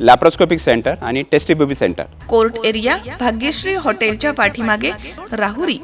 Laparoscopic centre आणि test tube baby centre court area Bhagyashree हॉटेलच्या पाठीमागे राहुरी.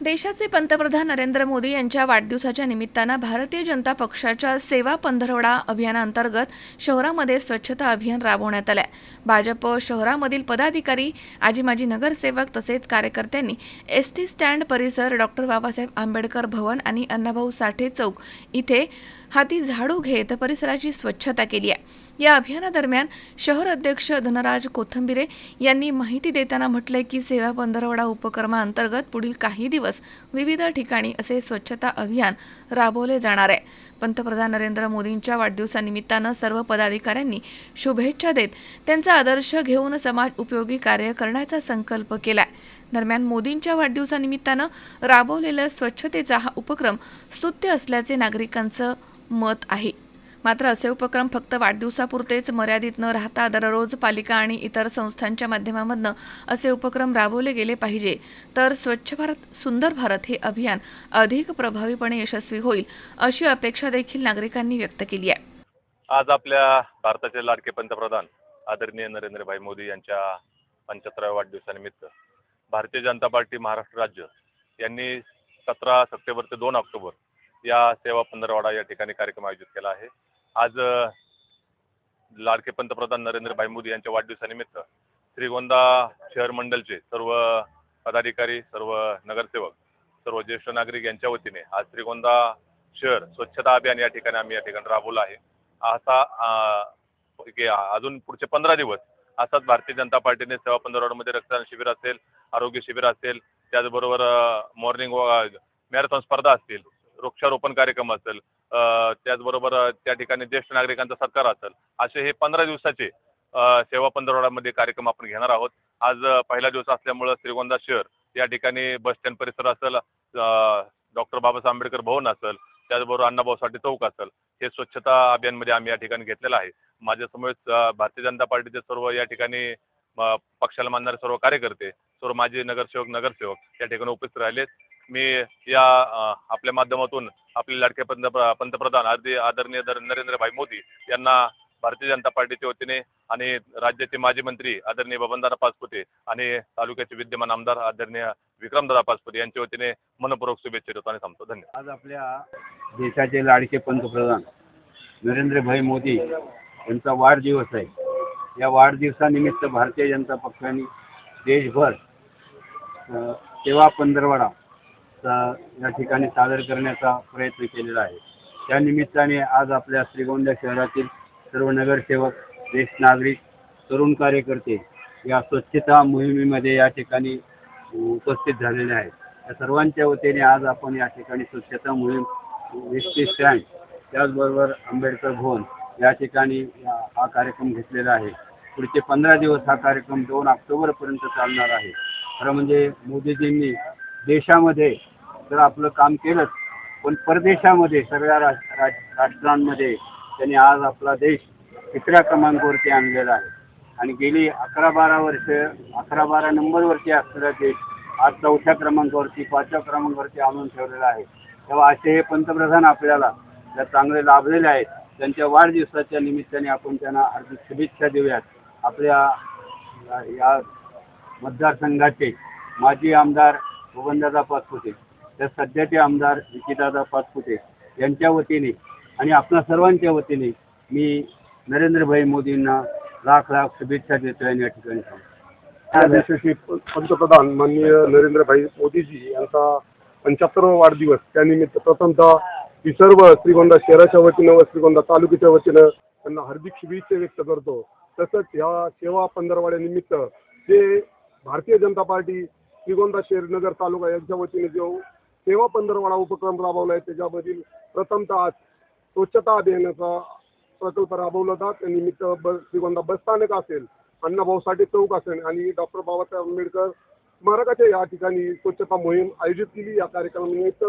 देशाचे पंतप्रधान नरेंद्र मोदी यांच्या वाढदिवसाच्या निमित्तानं भारतीय जनता पक्षाच्या सेवा पंधरवडा अभियानांतर्गत शहरामध्ये स्वच्छता अभियान राबवण्यात आलंय. भाजप शहरामधील पदाधिकारी आजी माजी नगरसेवक तसेच कार्यकर्त्यांनी एस टी स्टँड परिसर डॉक्टर बाबासाहेब आंबेडकर भवन आणि अण्णाभाऊ साठे चौक इथे हाती झाडू घेत परिसराची स्वच्छता केली आहे. या अभियानादरम्यान शहर अध्यक्ष धनराज कोथंबिरे यांनी माहिती देताना म्हटलंय की सेवा पंधरवडा उपक्रमाअंतर्गत पुढील काही दिवस विविध ठिकाणी असे स्वच्छता अभियान राबवले जाणार आहे. पंतप्रधान नरेंद्र मोदींच्या वाढदिवसानिमित्तानं सर्व पदाधिकाऱ्यांनी शुभेच्छा देत त्यांचा आदर्श घेऊन समाज उपयोगी कार्य करण्याचा संकल्प केलाय. दरम्यान मोदींच्या वाढदिवसानिमित्तानं राबवलेला स्वच्छतेचा हा उपक्रम स्तुत्य असल्याचे नागरिकांचं मत आहे. मात्र असे उपक्रम फक्त वाढदिवसापुरतेच मर्यादित न राहता दररोज पालिका आणि इतर संस्थांच्या माध्यमामधनं असे उपक्रम राबवले गेले पाहिजे. तर स्वच्छ भारत सुंदर भारत हे अभियान अधिक प्रभावीपणे यशस्वी होईल अशी अपेक्षा देखील नागरिकांनी व्यक्त केली आहे. आज आपल्या भारताचे लाडके पंतप्रधान आदरणीय नरेंद्रभाई मोदी यांच्या पंच्याहत्तराव्या वाढदिवसानिमित्त भारतीय जनता पार्टी महाराष्ट्र राज्य यांनी सतरा सप्टेंबर ते दोन ऑक्टोबर या सेवा पंधरवाडा या ठिकाणी कार्यक्रम आयोजित केला आहे. आज लाडके पंतप्रधान नरेंद्रभाई मोदी यांच्या वाढदिवसानिमित्त श्रीगोंदा शहर मंडलचे सर्व पदाधिकारी सर्व नगरसेवक सर्व ज्येष्ठ नागरिक यांच्या वतीने आज श्रीगोंदा शहर स्वच्छता अभियान या ठिकाणी आम्ही या ठिकाणी राबवलं आहे. असा अजून पुढचे पंधरा दिवस असाच भारतीय जनता पार्टीने सेवा पंधरवाडामध्ये रक्तदान शिबिर असेल आरोग्य शिबिर असेल त्याचबरोबर मॉर्निंग मॅरेथॉन स्पर्धा असतील वृक्षारोपण कार्यक्रम असेल त्याचबरोबर त्या ठिकाणी ज्येष्ठ नागरिकांचा सत्कार असेल असे हे पंधरा दिवसाचे सेवा पंधरवड्यामध्ये कार्यक्रम आपण घेणार आहोत. आज पहिला दिवस असल्यामुळं श्रीगोंदा शहर या ठिकाणी बस स्टँड परिसर असेल डॉक्टर बाबासाहेब आंबेडकर भवन असेल त्याचबरोबर अण्णाभाऊ साठे चौक असेल हे स्वच्छता अभियानमध्ये आम्ही या ठिकाणी घेतलेलं आहे. माझ्यासमोरच भारतीय जनता पार्टीचे सर्व या ठिकाणी पक्षाला मानणारे सर्व कार्यकर्ते सर्व माजी नगरसेवक नगरसेवक या ठिकाणी उपस्थित राहिलेत. मी या आपल्या माध्यमातून आपले लाडके पंतप्र पंतप्रधान आदि आदरणीय दर- नरेंद्रभाई मोदी यांना भारतीय जनता पार्टीच्या वतीने आणि राज्याचे माजी मंत्री आदरणीय बबनदादा पाचपुते आणि तालुक्याचे विद्यमान आमदार आदरणीय विक्रमदादा पाचपुते यांच्या वतीने मनपूर्वक शुभेच्छा देतो आणि थांबतो. धन्यवाद. आज आपल्या देशाचे लाडके पंतप्रधान नरेंद्रभाई मोदी यांचा वाढदिवस आहे. या वाढदिवसानिमित्त भारतीय जनता पक्षाने देशभर तेव्हा पंधरवडा सा या ठिकाणी सादर करण्याचा प्रयत्न केलेला आहे. त्या निमित्ताने आज आपल्या श्रीगोंदा शहरातील सर्व नगरसेवक ज्येष्ठ नागरिक तरुण कार्यकर्ते या स्वच्छता मोहिमेमध्ये या ठिकाणी उपस्थित झालेले आहेत. या सर्वांच्या वतीने आज आपण या ठिकाणी स्वच्छता मोहीम एस टी स्टँड त्याचबरोबर आंबेडकर भवन या ठिकाणी हा कार्यक्रम घेतलेला आहे. पुढचे पंधरा दिवस हा कार्यक्रम दोन ऑक्टोबरपर्यंत चालणार आहे. खरं म्हणजे मोदीजींनी देशामध्ये तर आपलं काम केलंच पण परदेशामध्ये सगळ्या राज राज राष्ट्रांमध्ये त्यांनी आज आपला देश तिसऱ्या क्रमांकावरती आणलेला आहे. आणि गेली अकरा बारा वर्ष अकरा बारा नंबरवरती असलेला देश आज चौथ्या क्रमांकावरती पाचव्या क्रमांकावरती आणून ठेवलेला आहे. तेव्हा असे हे पंतप्रधान आपल्याला ज्या चांगले लाभलेले आहेत त्यांच्या वाढदिवसाच्या निमित्ताने आपण त्यांना हार्दिक शुभेच्छा देऊयात. आपल्या या- या मतदारसंघाचे माजी आमदार बबनदादा पाचपुते तर सध्याचे आमदार विकितादा पाचपुते यांच्या वतीने आणि आपणा सर्वांच्या वतीने मी नरेंद्रभाई मोदींना लाख लाख शुभेच्छा देतो आणि या ठिकाणी सांगतो पंतप्रधान माननीय नरेंद्रभाई मोदीजी यांचा पंच्याहत्तरावा वाढदिवस. त्यानिमित्त प्रथमतः मी सर्व श्रीगोंदा शहराच्या वतीनं व श्रीगोंदा तालुक्याच्या वतीनं त्यांना हार्दिक शुभेच्छा व्यक्त करतो. तसंच ह्या सेवा पंधरवाड्यानिमित्त जे भारतीय जनता पार्टी श्रीगोंदा शहर नगर तालुका यांच्या वतीने जो सेवा पंधरवाडा उपक्रम राबवला आहे त्याच्यामधील प्रथमतः आज स्वच्छता अभियानाचा प्रकल्प राबवला जात. त्यानिमित्त ब श्रीगोंदा बसस्थानक असेल अण्णाभाऊ साठे चौक असेल आणि डॉक्टर बाबासाहेब आंबेडकर स्मारकाच्या या ठिकाणी स्वच्छता मोहीम आयोजित केली. या कार्यक्रमानिमित्त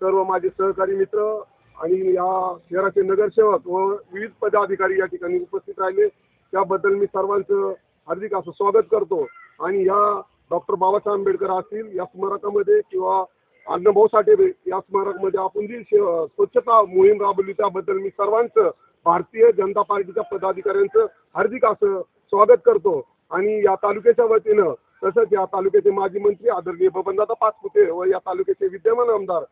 सर्व माझे सहकारी मित्र आणि या शहराचे नगरसेवक व विविध पदाधिकारी या ठिकाणी उपस्थित राहिले. त्याबद्दल मी सर्वांचं हार्दिक असं स्वागत करतो. आणि या डॉक्टर बाबासाहेब आंबेडकर असतील या स्मारकामध्ये किंवा अण्णाभाऊ साठे या स्मारकमध्ये आपण जी स्वच्छता मोहीम राबवली त्याबद्दल मी सर्वांचं भारतीय जनता पार्टीच्या पदाधिकाऱ्यांचं हार्दिक असं स्वागत करतो. आणि या तालुक्याच्या वतीनं तसंच या तालुक्याचे माजी मंत्री आदरणीय बबनदादा पाचपुते व या तालुक्याचे विद्यमान आमदार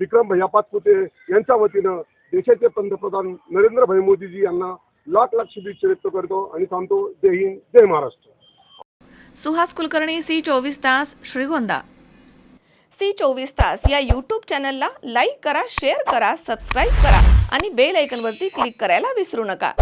विक्रम भैया पाचपुते यांच्या वतीनं देशाचे पंतप्रधान नरेंद्र भाई मोदीजी यांना लाख लाख शुभेच्छा व्यक्त करतो आणि सांगतो जय हिंद जय महाराष्ट्र. सुहास कुलकर्णी सी चोवीस तास श्रीगोंदा. सी चोवीस तास या यूट्यूब चॅनलला लाईक करा शेअर करा सबस्क्राईब करा आणि बेल ऐकनवरती क्लिक करायला विसरू नका.